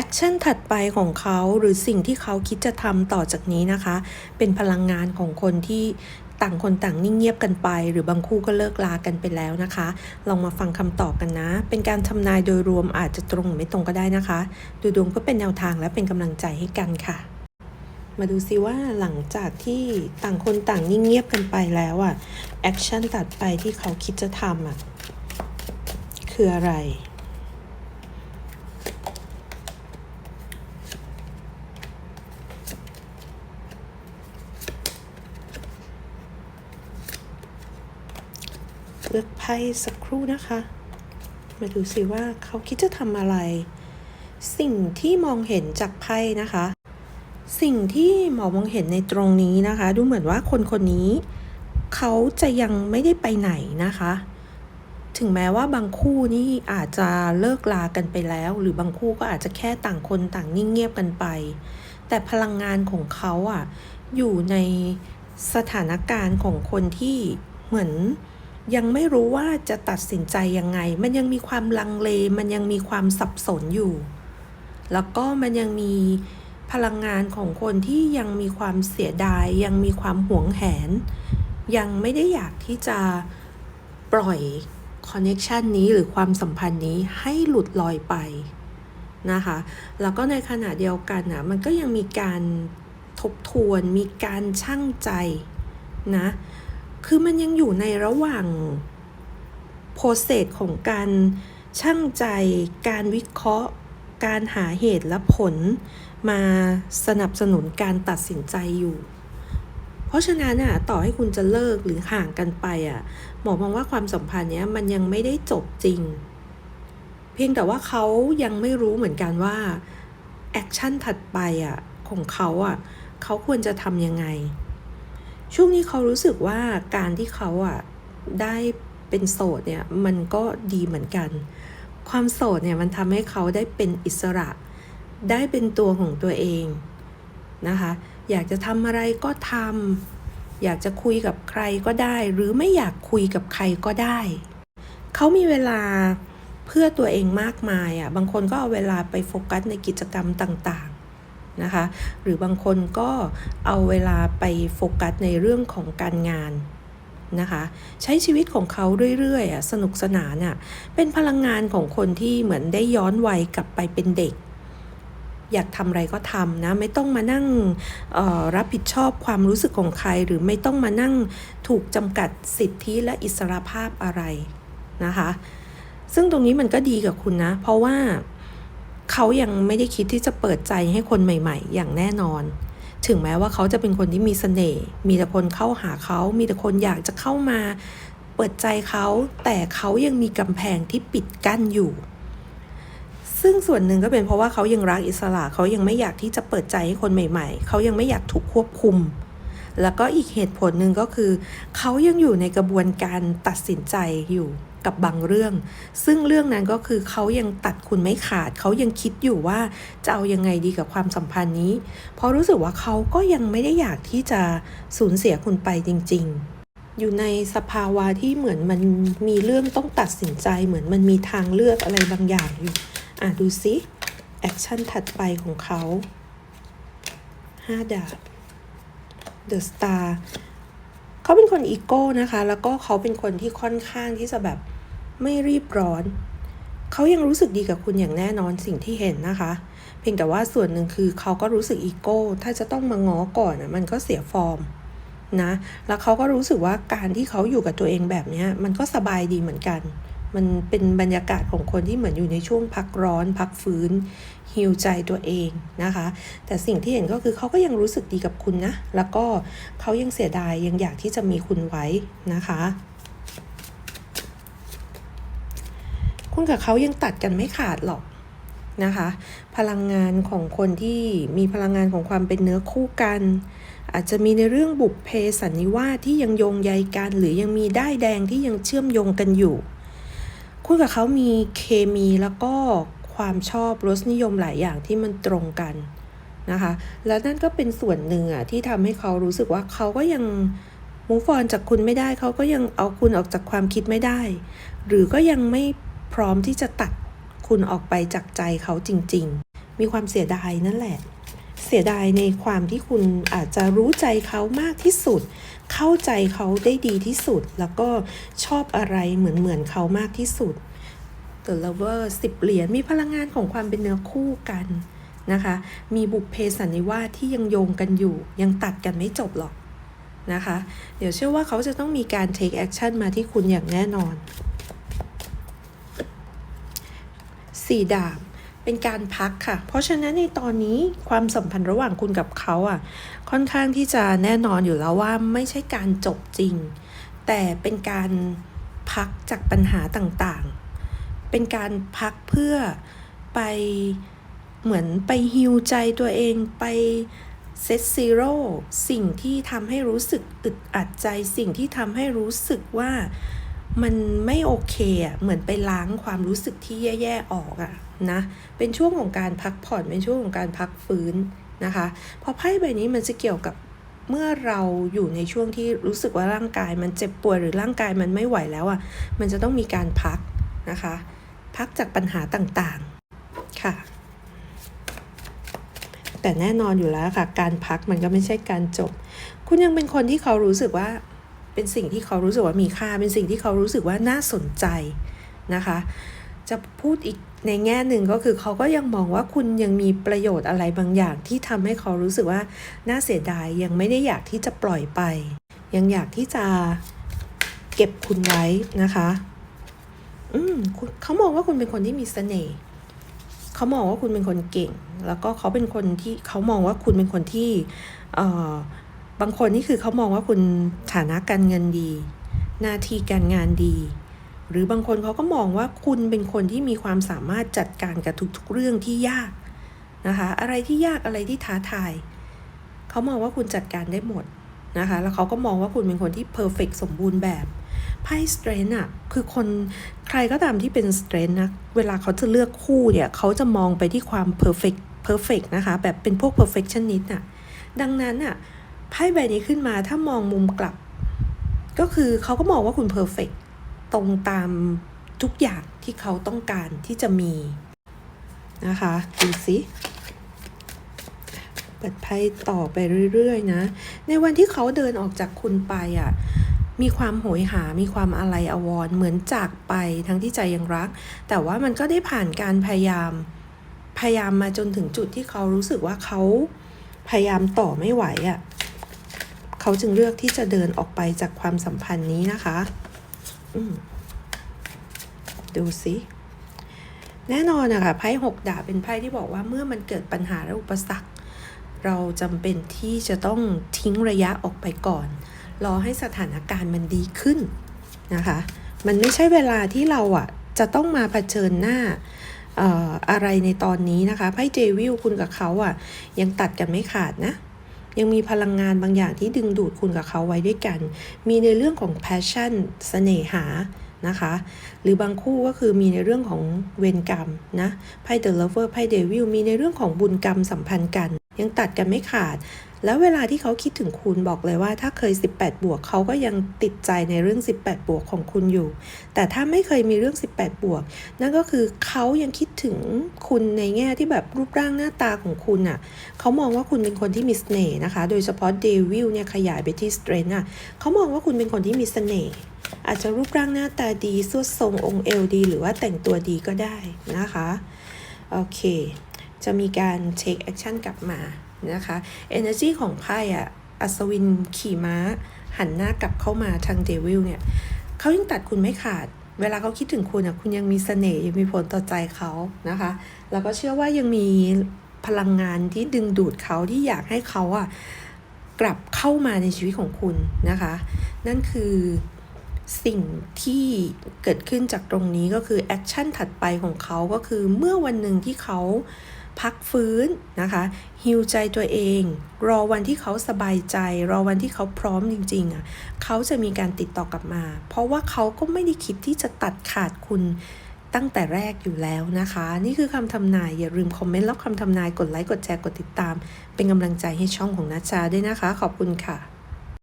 แอคชั่นถัดไปของเขาหรือสิ่งที่เขาคิดจะทำต่อจากนี้นะคะ เป็นพลังงานของคนที่ต่างคนต่างนิ่งเงียบกันไป หรือบางคู่ก็เลิกลากันไปแล้วนะคะ ลองมาฟังคำตอบกันนะ เป็นการทำนายโดยรวมอาจจะตรงหรือไม่ตรงก็ได้นะคะ ดูดวงก็เป็นแนวทางและเป็นกำลังใจให้กันค่ะ มาดูซิว่าหลังจากที่ต่างคนต่างนิ่งเงียบกันไปแล้วอะแอคชั่นตัดไปที่เขาคิดจะทำอะคืออะไร เลือกไพ่สักครู่นะคะ มาดูสิว่าเขาคิดจะทำอะไร สิ่งที่มองเห็นจากไพ่นะคะ สิ่งที่หมอมองเห็นในตรงนี้นะคะ ดูเหมือนว่าคนคนนี้ เขาจะยังไม่ได้ไปไหนนะคะ ถึงแม้ว่าบางคู่นี่อาจจะเลิกลากันไปแล้ว หรือบางคู่ก็อาจจะแค่ต่างคนต่างนิ่งเงียบกันไป แต่พลังงานของเขาอะอยู่ในสถานการณ์ของคนที่เหมือน ยังไม่รู้ว่าจะตัดสินใจยังไง มันยังมีความลังเล มันยังมีความสับสนอยู่ แล้วก็มันยังมีพลังงานของคนที่ยังมีความเสียดาย ยังมีความหวงแหน ยังไม่ได้อยากที่จะปล่อยคอนเน็ชันนี้หรือความสัมพันธ์นี้ให้หลุดลอยไปนะคะ แล้วก็ในขณะเดียวกันนะมันก็ยังมีการทบทวน มีการชั่งใจนะ คือมันยังอยู่ในระหว่างโปรเซสของการช่างใจ การวิเคราะห์ การหาเหตุและผลมาสนับสนุนการตัดสินใจอยู่ เพราะฉะนั้นอะต่อให้คุณจะเลิกหรือห่างกันไปอะหมอมองว่าความสัมพันธ์เนี้ยมันยังไม่ได้จบจริง เพียงแต่ว่าเขายังไม่รู้เหมือนกันว่าแอคชั่นถัดไปอะของเขาอะเขาควรจะทำยังไง ช่วงนี้เขารู้สึกว่าการที่เขาอะได้เป็นโสดเนี่ยมันก็ดีเหมือนกัน ความโสดเนี่ยมันทำให้เขาได้เป็นอิสระ ได้เป็นตัวของตัวเองนะคะ อยากจะทำอะไรก็ทำอยากจะคุยกับใครก็ได้ หรือไม่อยากคุยกับใครก็ได้ เขามีเวลาเพื่อตัวเองมากมายอะบางคนก็เอาเวลาไปโฟกัสในกิจกรรมต่าง นะคะ หรือบางคนก็เอาเวลาไปโฟกัสในเรื่องของการงานนะคะ ใช้ชีวิตของเขาเรื่อยๆสนุกสนานอะเป็นพลังงานของคนที่เหมือนได้ย้อนวัยกลับไปเป็นเด็ก อยากทำอะไรก็ทำนะไม่ต้องมานั่งรับผิดชอบความรู้สึกของใคร หรือไม่ต้องมานั่งถูกจำกัดสิทธิและอิสรภาพอะไรนะคะ ซึ่งตรงนี้มันก็ดีกับคุณนะ เพราะว่า เขายังไม่ได้คิดที่จะเปิดใจให้คนใหม่ ๆ อย่างแน่นอน ถึงแม้ว่าเขาจะเป็นคนที่มีเสน่ห์มีแต่คนเข้าหาเขา มีแต่คนอยากจะเข้ามา เปิดใจเขา แต่เขายังมีกำแพงที่ปิดกั้นอยู่ ซึ่งส่วนหนึ่งก็เป็นเพราะว่าเขายังรักอิสระเขายังไม่อยากที่จะเปิดใจให้คนใหม่ ๆ เขายังไม่อยากถูกควบคุม แล้วก็อีกเหตุผลหนึ่งก็คือ เขายังอยู่ในกระบวนการตัดสินใจอยู่กับบางเรื่อง ซึ่งเรื่องนั้นก็คือเขายังตัดคุณไม่ขาด เขายังคิดอยู่ว่าจะเอายังไงดีกับความสัมพันธ์นี้ เพราะรู้สึกว่าเขาก็ยังไม่ได้อยากที่จะสูญเสียคุณไปจริง ๆ อยู่ในสภาวะที่เหมือนมันมีเรื่องต้องตัดสินใจ เหมือนมันมีทางเลือกอะไรบางอย่างอยู่ อะดูซิแอคชั่นถัดไปของเขาห้าบ ดาบ The Star เขาเป็นคนอีโก้นะคะ แล้วก็เขาเป็นคนที่ค่อนข้างที่จะแบบไม่รีบร้อน เขายังรู้สึกดีกับคุณอย่างแน่นอนสิ่งที่เห็นนะคะ เพียงแต่ว่าส่วนหนึ่งคือเขาก็รู้สึกอีโก้ ถ้าจะต้องมาง้อก่อนนะมันก็เสียฟอร์มนะ แล้วเขาก็รู้สึกว่าการที่เขาอยู่กับตัวเองแบบนี้มันก็สบายดีเหมือนกัน มันเป็นบรรยากาศของคนที่เหมือนอยู่ในช่วงพักร้อน พักฟื้นฮิวใจตัวเองนะคะ แต่สิ่งที่เห็นก็คือเขาก็ยังรู้สึกดีกับคุณนะ แล้วก็เขายังเสียดายยังอยากที่จะมีคุณไว้นะคะคุณกับเขายังตัดกันไม่ขาดหรอกนะคะ พลังงานของคนที่มีพลังงานของความเป็นเนื้อคู่กัน อาจจะมีในเรื่องบุพเพสันนิวาสที่ยังโยงใยกัน หรือยังมีได้ายแดงที่ยังเชื่อมโยงกันอยู่ คุณกับเขามีเคมีแล้วก็ความชอบรสนิยมหลายอย่างที่มันตรงกันนะคะ แล้วนั่นก็เป็นส่วนหนึ่งอะที่ทำให้เขารู้สึกว่าเขาก็ยังมูฟอนจากคุณไม่ได้ เขาก็ยังเอาคุณออกจากความคิดไม่ได้ หรือก็ยังไม่พร้อมที่จะตัดคุณออกไปจากใจเขาจริง ๆ มีความเสียดายนั่นแหละ เสียดายในความที่คุณอาจจะรู้ใจเขามากที่สุด เข้าใจเขาได้ดีที่สุด แล้วก็ชอบอะไรเหมือนเหมือนเขามากที่สุด The Lover 10เหรียญมีพลังงานของความเป็นเนื้อคู่กันนะคะ มีบุพเพสันนิวาสที่ยังโยงกันอยู่ ยังตัดกันไม่จบหรอกนะคะ เดี๋ยวเชื่อว่าเขาจะต้องมีการ take action มาที่คุณอย่างแน่นอนสี่ดาบ เป็นการพักค่ะ เพราะฉะนั้นในตอนนี้ความสัมพันธ์ระหว่างคุณกับเขาอะ ค่อนข้างที่จะแน่นอนอยู่แล้วว่าไม่ใช่การจบจริง แต่เป็นการพักจากปัญหาต่างๆ เป็นการพักเพื่อไปเหมือนไปฮิวใจตัวเองไปเซตซีโร่สิ่งที่ทำให้รู้สึกอึดอัดใจ สิ่งที่ทำให้รู้สึกว่า มันไม่โอเคอะเหมือนไปล้างความรู้สึกที่แย่ๆออกอะนะเป็นช่วงของการพักผ่อนเป็นช่วงของการพักฟื้นนะคะพราะไพ่ใบนี้มันจะเกี่ยวกับเมื่อเราอยู่ในช่วงที่รู้สึกว่าร่างกายมันเจ็บป่วยหรือร่างกายมันไม่ไหวแล้วอะมันจะต้องมีการพักนะคะ พักจากปัญหาต่างๆค่ะ แต่แน่นอนอยู่แล้วค่ะ การพักมันก็ไม่ใช่การจบ คุณยังเป็นคนที่เขารู้สึกว่า เป็นสิ่งที่เขารู้สึกว่ามีค่า เป็นสิ่งที่เขารู้สึกว่าน่าสนใจนะคะ จะพูดอีกในแง่หนึ่งก็คือเขาก็ยังมองว่าคุณยังมีประโยชน์อะไรบางอย่างที่ทำให้เขารู้สึกว่าน่าเสียดายยังไม่ได้อยากที่จะปล่อยไป ยังอยากที่จะเก็บคุณไว้นะคะ อืมเขามองว่าคุณเป็นคนที่มีเสน่ห์เขามองว่าคุณเป็นคนเก่ง แล้วก็เขาเป็นคนที่เขามองว่าคุณเป็นคนที่เอ่อ บางคนนี่คือเขามองว่าคุณฐานะการเงินดี หน้าที่การงานดี หรือบางคนเขาก็มองว่าคุณเป็นคนที่มีความสามารถจัดการกับทุกๆเรื่องที่ยากนะคะ อะไรที่ยากอะไรที่ท้าทายเขามองว่าคุณจัดการได้หมดนะคะ แล้วเขาก็มองว่าคุณเป็นคนที่เพอร์เฟกสมบูรณ์แบบไพ่สเตรนอะคือคนใครก็ตามที่เป็นสเตรนนะเวลาเขาจะเลือกคู่เนี่ยเขาจะมองไปที่ความเพอร์เฟกเพอร์เฟกนะคะ แบบเป็นพวกเพอร์เฟกชันนิสอะดังนั้นอะ ไพ่ใบนี้ขึ้นมาถ้ามองมุมกลับ ก็คือเขาก็มองว่าคุณเพอร์เฟกตรงตามทุกอย่างที่เขาต้องการที่จะมีนะคะดูสิเปิดไพ่ต่อไปเรื่อยๆนะ ในวันที่เขาเดินออกจากคุณไปอะมีความโหยหา มีความอะไรอาวรเหมือนจากไปทั้งที่ใจยังรัก แต่ว่ามันก็ได้ผ่านการพยายาม พยายามมาจนถึงจุดที่เขารู้สึกว่าเขาพยายามต่อไม่ไหวอะ่ะ เขาจึงเลือกที่จะเดินออกไปจากความสัมพันธ์นี้นะคะดูสิแน่นอนนะคะไพ่หกดาบเป็นไพ่ที่บอกว่าเมื่อมันเกิดปัญหาและอุปสรรค เราจำเป็นที่จะต้องทิ้งระยะออกไปก่อน รอให้สถานการณ์มันดีขึ้นนะคะ มันไม่ใช่เวลาที่เราอะจะต้องมาเผชิญหน้าเอ่ออะไรในตอนนี้นะคะไพ่เจวิลคุณกับเขาอะยังตัดกันไม่ขาดนะ ยังมีพลังงานบางอย่างที่ดึงดูดคุณกับเขาไว้ด้วยกัน มีในเรื่องของ passion เสน่หานะคะ หรือบางคู่ก็คือมีในเรื่องของเวรกรรมนะไพ่เดอะเลเวอร์ไพ่เดวิลมีในเรื่องของบุญกรรมสัมพันธ์กัน ยังตัดกันไม่ขาด แล้วเวลาที่เขาคิดถึงคุณบอกเลยว่าถ้าเคย 18 บวกเขาก็ยังติดใจในเรื่อง 18 บวกของคุณอยู่ แต่ถ้าไม่เคยมีเรื่อง 18 บวก นั่นก็คือเขายังคิดถึงคุณในแง่ที่แบบรูปร่างหน้าตาของคุณอะ่ะเขามองว่าคุณเป็นคนที่มีเสน่ห์นะคะ โดยเฉพาะเดวิลเนี่ยขยายไปที่สเตรนอะเขามองว่าคุณเป็นคนที่มีเสน่ห์อาจจะรูปร่างหน้าตาดีสวดทรงองค์เอวดี หรือว่าแต่งตัวดีก็ได้นะคะ โอเค จะมีการ take action กลับมา นะคะ energy ของไพ่อะอัศวินขี่ม้า หันหน้ากลับเข้ามาทางเดวิลเนี่ยเขายังตัดคุณไม่ขาด เวลาเขาคิดถึงคุณอะคุณยังมีเสน่ห์ยังมีผลต่อใจเขานะคะ แล้วก็เชื่อว่ายังมีพลังงานที่ดึงดูดเขาที่อยากให้เขาอะกลับเข้ามาในชีวิตของคุณนะคะ นั่นคือสิ่งที่เกิดขึ้นจากตรงนี้ก็คือแอคชั่นถัดไปของเขาก็คือเมื่อวันหนึ่งที่เขา พักฟื้นนะคะฮิวใจตัวเอง รอวันที่เขาสบายใจ รอวันที่เขาพร้อมจริงๆอะเขาจะมีการติดต่อกลับมา เพราะว่าเขาก็ไม่ได้คิดที่จะตัดขาดคุณตั้งแต่แรกอยู่แล้วนะคะ นี่คือคำทำนาย อย่าลืมคอมเมนต์แล้วคำทำนายกดไลค์กดแชร์กดติดตาม เป็นกำลังใจให้ช่องของนัชชาด้วยนะคะ ขอบคุณค่ะ